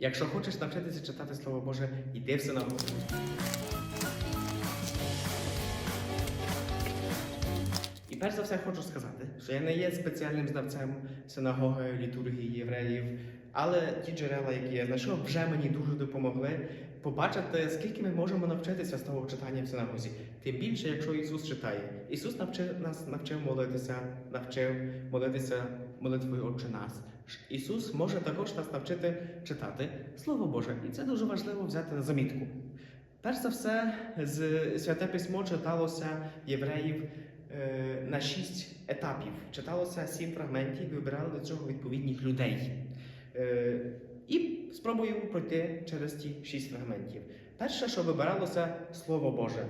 Якщо хочеш навчитися читати Слово Боже, йди в синагогу. І перш за все хочу сказати, що я не є спеціальним знавцем синагоги, літургії євреїв, але ті джерела, які я знайшов, вже мені дуже допомогли побачити, скільки ми можемо навчитися з того читання в синагозі. Тим більше, якщо Ісус читає. Ісус навчив нас навчив молитися, навчив молитися молитвою Отче нас. Ісус може також нас навчити читати Слово Боже, і це дуже важливо взяти на замітку. Перш за все, святе письмо читалося євреїв на шість етапів. Читалося сім фрагментів, вибирали до цього відповідних людей. Е, і спробуємо пройти через ті шість фрагментів. Перше, що вибиралося Слово Боже,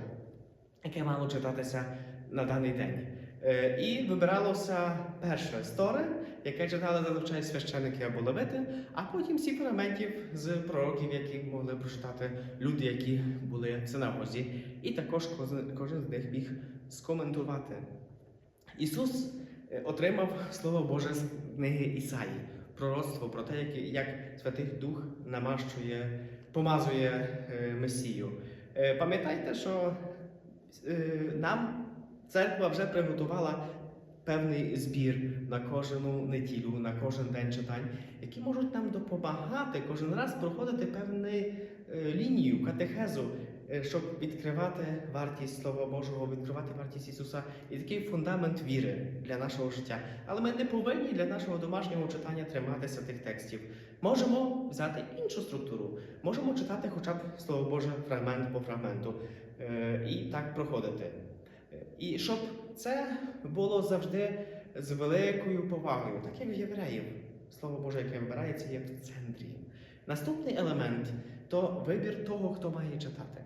яке мало читатися на даний день. Е, і вибиралося перше сторе, яке читали зазвичай священики або левити, а потім сім фрагментів з пророків, які могли прочитати люди, які були в синагозі. І також кожен, з них міг скоментувати. Ісус е, отримав Слово Боже з книги Ісаї, пророцтво про те, як, як Святий Дух намащує, помазує е, Месію. Пам'ятайте, що нам церква вже приготувала певний збір на кожну неділю, на кожен день читань, які можуть нам допомагати кожен раз проходити певну е, лінію, катехезу, е, щоб відкривати вартість Слова Божого, відкривати вартість Ісуса і такий фундамент віри для нашого життя. Але ми не повинні для нашого домашнього читання триматися тих текстів. Можемо взяти іншу структуру, можемо читати хоча б Слово Боже фрагмент по фрагменту е, і так проходити. І щоб це було завжди з великою повагою, так як в євреїв. Слово Боже, яке вибирається, є в центрі. Наступний елемент то вибір того, хто має читати.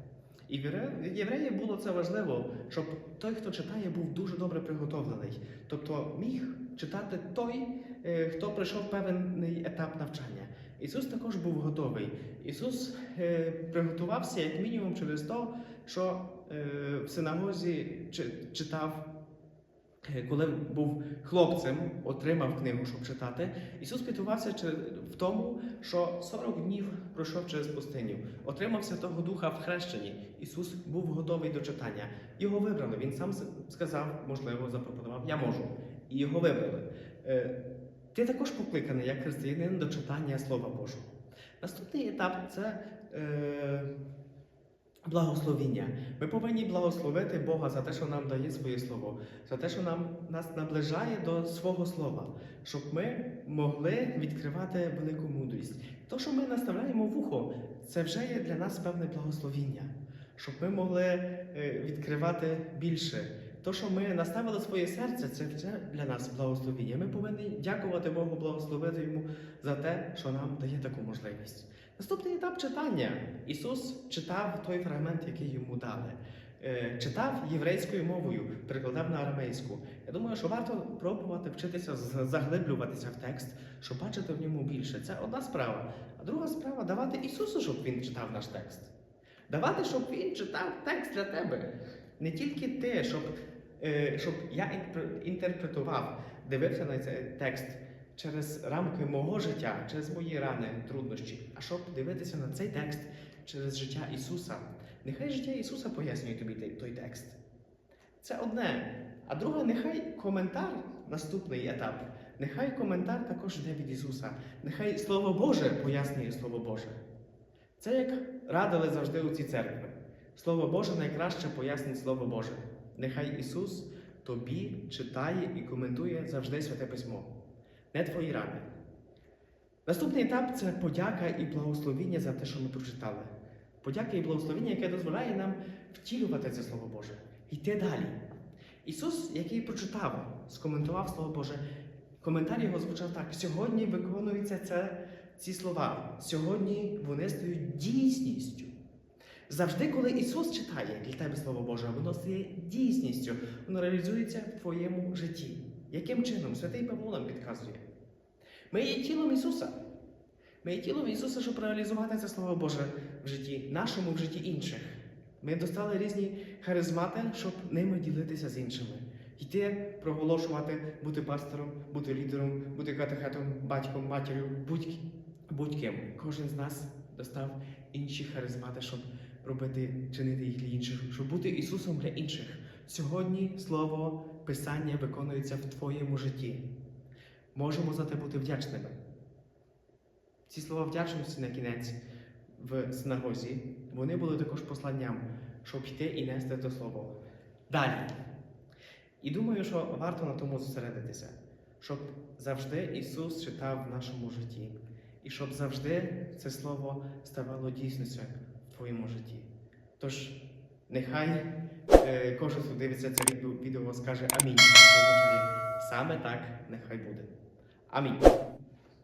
І в євреїв було це важливо, щоб той, хто читає, був дуже добре приготовлений. Тобто міг читати той, е, хто пройшов певний етап навчання. Ісус також був готовий. Ісус е, приготувався як мінімум через те, що е, в синагозі читав. Е, Коли був хлопцем, отримав книгу, щоб читати, Ісус підготувався в тому, що 40 днів пройшов через пустиню, отримав Святого Духа в хрещенні. Ісус був готовий до читання. Його вибрали. Він сам сказав, можливо, запропонував, я можу. І його вибрали. Е, Ти також покликаний як християнин до читання Слова Божого. Наступний етап це благословіння. Ми повинні благословити Бога за те, що нам дає своє слово, за те, що нам нас наближає до свого слова, щоб ми могли відкривати велику мудрість. То, що ми наставляємо вухо, це вже є для нас певне благословіння, щоб ми могли е, відкривати більше. То, що ми наставили своє серце, це вже для нас благословіння. Ми повинні дякувати Богу, благословити йому за те, що нам дає таку можливість. Наступний етап читання. Ісус читав той фрагмент, який йому дали. Е, Читав єврейською мовою, перекладав на арамейську. Я думаю, що варто пробувати вчитися заглиблюватися в текст, щоб бачити в ньому більше. Це одна справа. А друга справа давати Ісусу, щоб він читав наш текст. Давати, щоб він читав текст для тебе. Не тільки ти, щоб, е, щоб я інтерпретував, дивився на цей текст через рамки мого життя, через мої рани, труднощі, а щоб дивитися на цей текст через життя Ісуса. Нехай життя Ісуса пояснює тобі той- текст. Це одне. А друге, нехай коментар, наступний етап, нехай коментар також йде від Ісуса. Нехай Слово Боже пояснює Слово Боже. Це як радили завжди у цій церкви. Слово Боже найкраще пояснить Слово Боже. Нехай Ісус тобі читає і коментує завжди святе письмо, не твої рани. Наступний етап це подяка і благословіння за те, що ми прочитали. Подяка і благословіння, яке дозволяє нам втілювати це Слово Боже, йти далі. Ісус, який прочитав, скоментував Слово Боже, коментар його звучав так: сьогодні виконуються це, ці слова, сьогодні вони стають дійсністю. Завжди, коли Ісус читає для тебе Слово Боже, воно стає дійсністю, воно реалізується в твоєму житті. Яким чином? Святий Павло нам підказує. Ми є тілом Ісуса. Ми є тілом Ісуса, щоб реалізувати це Слово Боже в житті, нашому в житті інших. Ми достали різні харизмати, щоб ними ділитися з іншими. Йти, проголошувати, бути пастором, бути лідером, бути катехетом, батьком, матір'ю, будь- будь-ким. Кожен з нас достав інші харизмати, щоб робити, чинити їх для інших, щоб бути Ісусом для інших. Сьогодні Слово Писання виконується в твоєму житті. Можемо за те бути вдячними. Ці слова вдячності на кінець в синагозі, вони були також посланням, щоб йти і нести то слово. Далі. І думаю, що варто на тому зосередитися, щоб завжди Ісус читав в нашому житті, і щоб завжди це слово ставало дійсністю в твоєму житті. Тож, нехай е, кожен, хто дивиться це відео, скаже Амінь. Саме так, нехай буде. Амінь.